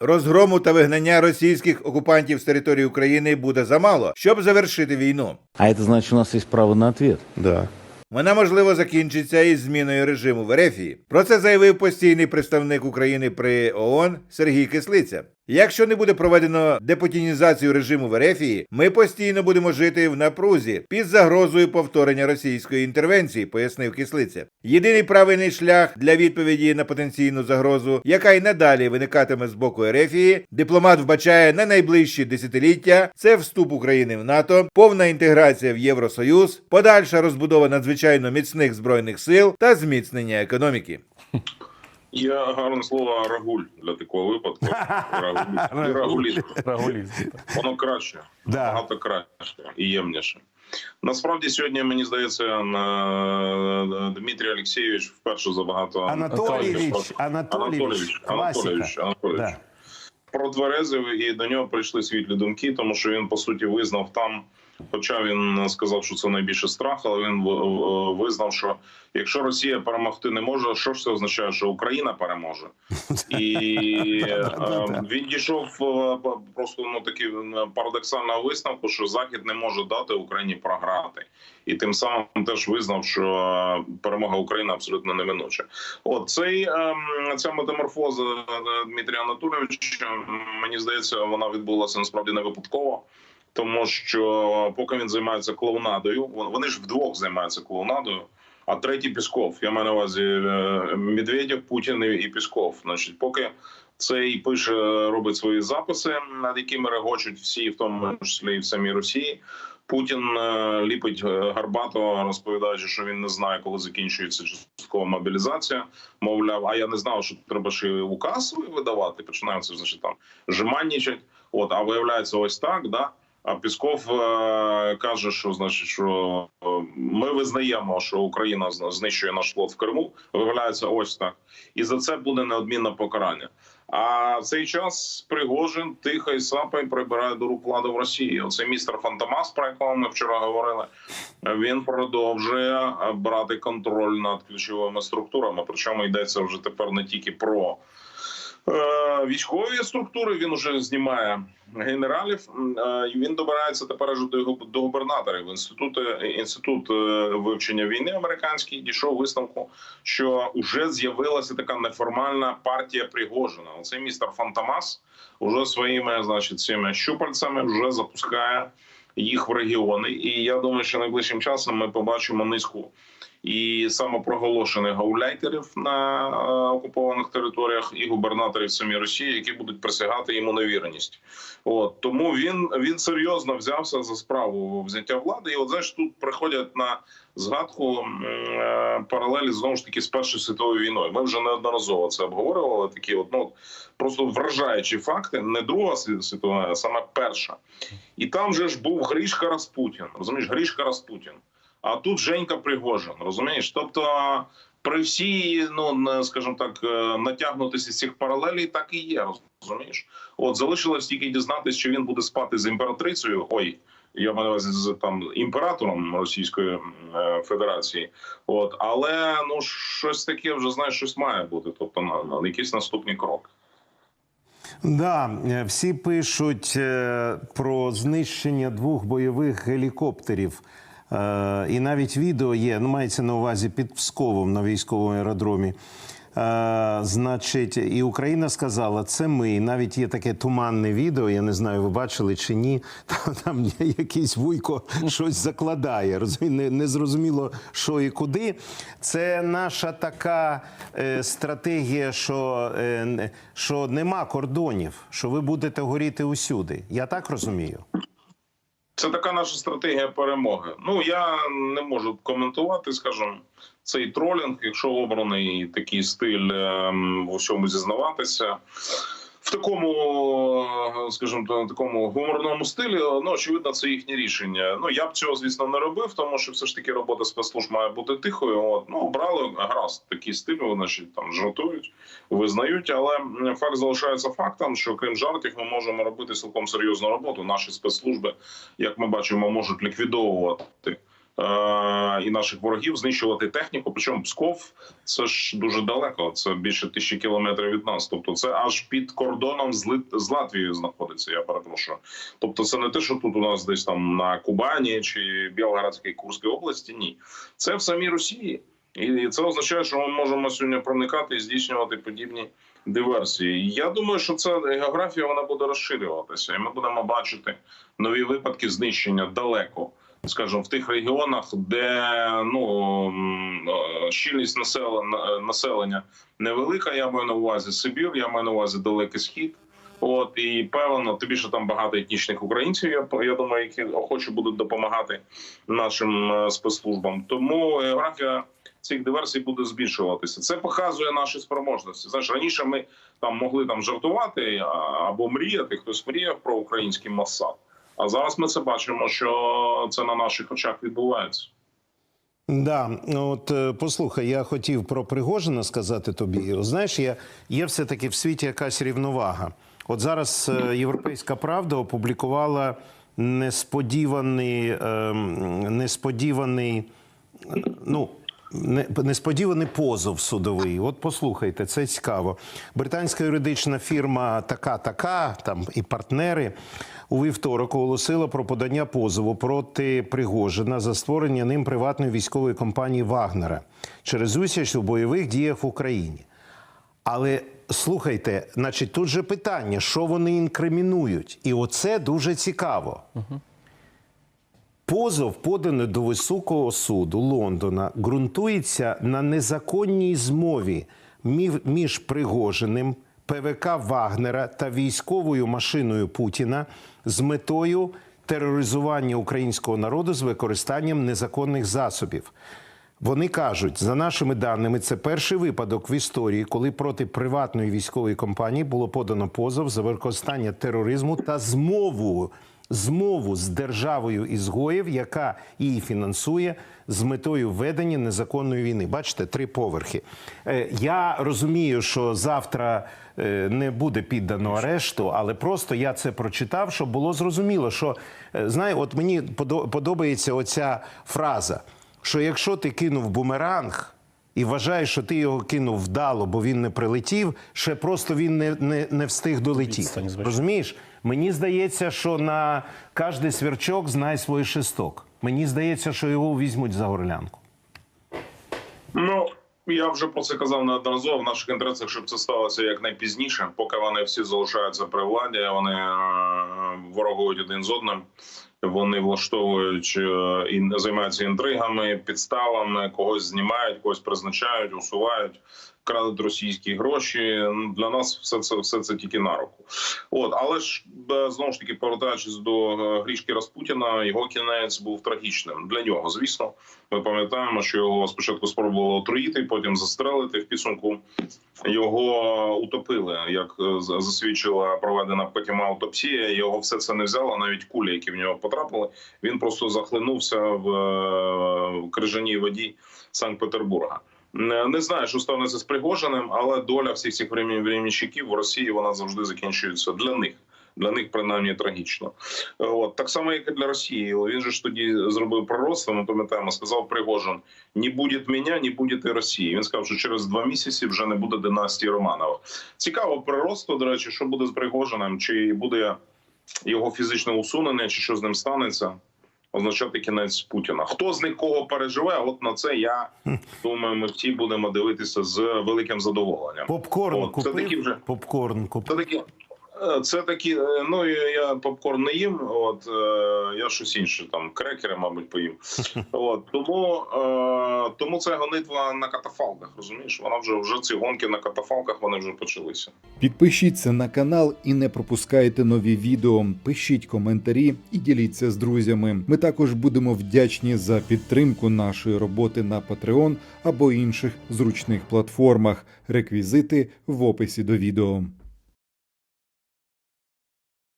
Розгрому та вигнання російських окупантів з території України буде замало, щоб завершити війну. А це значить, у нас є право на відповідь? Да. Вона можливо закінчиться із зміною режиму в Ерефії. Про це заявив постійний представник України при ООН Сергій Кислиця. Якщо не буде проведено депутінізацію режиму в Ерефії, ми постійно будемо жити в напрузі під загрозою повторення російської інтервенції, пояснив Кислиця. Єдиний правильний шлях для відповіді на потенційну загрозу, яка й надалі виникатиме з боку Ерефії, дипломат вбачає на найближчі десятиліття. Це вступ України в НАТО, повна інтеграція в Євросоюз, подальша розбудова надзвичайно міцних збройних сил та зміцнення економіки. Є гарне слово рагуль для такого випадку. Рагуль. Рагулізм. Рагулізм. Воно краще, Да. багато краще і ємніше. Насправді сьогодні мені здається, на- Дмитрій Олексійович вперше за багато Анатолійович, Анатолійович. Анатолійович, Анатолійович. Да. Протверезив і до нього прийшли світлі думки, тому що він по суті визнав там. Хоча він сказав, що це найбільше страх, але він в- в- визнав, що якщо Росія перемогти не може, що ж це означає, що Україна переможе, і е, він дійшов е, просто ну такі е, парадоксального висновку, що Захід не може дати Україні програти, і тим самим теж визнав, що е, перемога України абсолютно неминуча. От цей ем, ця метаморфоза е, Дмитрія Анатолійовича, мені здається, вона відбулася насправді не випадково. Тому що поки він займається клоунадою, вон- вони ж вдвох займаються клоунадою. А третій Пісков. Я маю на увазі е, Медведєв, Путін і Пісков. Значить, поки цей пише, робить свої записи, над якими регочуть всі, в тому числі і в самій Росії. Путін е, ліпить е, гарбато, розповідаючи, що він не знає, коли закінчується часткова мобілізація. Мовляв, а я не знав, що треба ще указ видавати. Починаються значить там жеманничать. От, а виявляється, ось так, да. А Пісков е, каже, що значить, що е, ми визнаємо, що Україна знищує наш флот в Криму. Виявляється, ось так, і за це буде неодмінне покарання. А в цей час Пригожин тихо і сапай прибирає до рук влади в Росії. Оцей містер Фантомас, про якого ми вчора говорили, він продовжує е, брати контроль над ключовими структурами. Причому йдеться вже тепер не тільки про військові структури. Він уже знімає генералів. Е, і Він добирається тепер аж до, губ- до губернаторів. Інститут, інститут е, вивчення війни американський дійшов висновку, що вже з'явилася така неформальна партія Пригожина. Оцей містер Фантомас уже своїми, значить, цими щупальцями вже запускає їх в регіони. І я думаю, що найближчим часом ми побачимо низку і самопроголошених гауляйтерів на е, окупованих територіях і губернаторів самі Росії, які будуть присягати йому на вірність. От тому він він серйозно взявся за справу взяття влади. І от знаєш, тут приходять на згадку е, паралелі знову ж таки з першою світовою війною. Ми вже неодноразово це обговорювали. Такі от ну просто вражаючі факти. Не друга сві- світова, а саме перша. І там же ж був Грішка Распутін. Розумієш, Грішка Распутін. А тут Женька Пригожин, розумієш? Тобто, при всій, ну скажімо так, е, натягнутості цих паралелей, так і є. Розумієш? От залишилось тільки дізнатися, що він буде спати з імператрицею. Ой, я маю на увазі з там імператором Російської е, Федерації. От, але ну щось таке вже знаєш, щось має бути. Тобто на, на якийсь наступний крок. Да, е, всі пишуть про знищення двох бойових гелікоптерів. Е, І навіть відео є, ну мається на увазі під Псковом на військовому аеродромі. Е, Значить, і Україна сказала, це ми. І навіть є таке туманне відео. Я не знаю, ви бачили чи ні. Там, там якийсь вуйко щось закладає. Не, не зрозуміло, що і куди. Це наша така е, стратегія, що, е, що нема кордонів, що ви будете горіти усюди. Я так розумію. Це така наша стратегія перемоги. Ну я не можу коментувати, скажімо, цей тролінг, якщо обраний такий стиль ем, в усьому зізнаватися. В такому, е, скажімо, та- такому гуморному стилі, ну очевидно, це їхнє рішення. Ну я б цього, звісно, не робив, тому що все ж таки робота спецслужб має бути тихою. От ну обрали гаразд такий стиль, вони значить, там жартують, визнають. Але факт залишається фактом, що крім жартів, ми можемо робити цілком серйозну роботу. Наші спецслужби, як ми бачимо, можуть ліквідовувати і наших ворогів знищувати техніку. Причому Псков це ж дуже далеко. Це більше тисячі кілометрів від нас. Тобто, це аж під кордоном з Лит... з Латвією знаходиться. Я перепрошую. Тобто, це не те, що тут у нас десь там на Кубані чи Білгородській Курській області. Ні, це в самій Росії. І це означає, що ми можемо сьогодні проникати і здійснювати подібні диверсії. Я думаю, що ця географія вона буде розширюватися, і ми будемо бачити нові випадки знищення далеко, скажімо, в тих регіонах, де ну е, щільність населення, населення невелика. Я маю на увазі Сибір, я маю на увазі Далекий Схід. От і певно, тим більше там багато етнічних українців. Я я думаю, які охоче будуть допомагати нашим е, спецслужбам. Тому географія цих диверсій буде збільшуватися. Це показує наші спроможності. Знаєш, раніше ми там могли там жартувати або мріяти. Хтось мріяв про український Моссад. А зараз ми це бачимо, що це на наших очах відбувається. Да, от е, послухай, я хотів про Пригожина сказати тобі. Знаєш, є, є все-таки в світі якась рівновага. От зараз е, Європейська Правда опублікувала несподіваний, ем, несподіваний, ну. Не- Несподіваний позов судовий. От послухайте, це цікаво. Британська юридична фірма така, така там і партнери у вівторок оголосила про подання позову проти Пригожина за створення ним приватної військової компанії Вагнера через участь у бойових діях в Україні. Але слухайте, значить, тут же питання, що вони інкримінують, і оце дуже цікаво. Позов, поданий до високого суду Лондона, ґрунтується на незаконній змові між- Пригожиним, ПВК Вагнера та військовою машиною Путіна з метою тероризування українського народу з використанням незаконних засобів. Вони кажуть, за нашими даними, це перший випадок в історії, коли проти приватної військової компанії було подано позов за використання тероризму та змову, змову з державою ізгоїв, яка її фінансує з метою ведення незаконної війни. Бачите, три поверхи. Е, Я розумію, що завтра е, не буде піддано арешту, але просто я це прочитав, щоб було зрозуміло, що е, знає, от мені подобається оця фраза що якщо ти кинув бумеранг і вважаєш, що ти його кинув вдало, бо він не прилетів, ще просто він не, не, не встиг долетіти. Відстані. Розумієш? Мені здається, що на кожний свірчок знає свій шесток. Мені здається, що його візьмуть за горлянку. Ну я вже про це казав неодноразово в наших інтересах, щоб це сталося якнайпізніше, поки вони всі залишаються при владі, вони е, ворогують один з одним. Вони влаштовують е, і займаються інтригами, підставами, когось знімають, когось призначають, усувають, крадуть російські гроші. Ну, Для нас все це все це тільки на руку. От, але ж е, знову ж таки, повертаючись до е, грішки Распутіна, його кінець був трагічним для нього. Звісно, ми пам'ятаємо, що його спочатку спробували отруїти, потім застрелити. В підсумку його утопили, як е, засвідчила проведена потім аутопсія. Його все це не взяло, навіть кулі, які в нього потрапили. Він просто захлинувся в крижаній воді Санкт-Петербурга. Не не знаю, що станеться з Пригожиним, але доля всіх цих времен- временщиків в Росії вона завжди закінчується для них. Для них принаймні трагічно. От так само, як і для Росії. Він же ж тоді зробив пророцтво. Ми пам'ятаємо, сказав Пригожин: не буде мене, не буде і Росії. Він сказав, що через два місяці вже не буде династії Романових. Цікаво пророцтво, до речі, що буде з Пригожиним, чи буде його фізичне усунення, чи що з ним станеться. Означати кінець Путіна. Хто з них кого переживе? От на це я думаю, ми всі будемо дивитися з великим задоволенням. Попкорн От, це такі вже- Попкорн Це такі, це такі. е, Ну я попкорн не їм. От е, я щось інше там крекери, мабуть, поїм. От тому, е, тому це гонитва на катафалках. Розумієш? Вона вже вже ці гонки на катафалках вони вже почалися. Підпишіться на канал і не пропускайте нові відео. Пишіть коментарі і діліться з друзями. Ми також будемо вдячні за підтримку нашої роботи на Patreon або інших зручних платформах. Реквізити в описі до відео.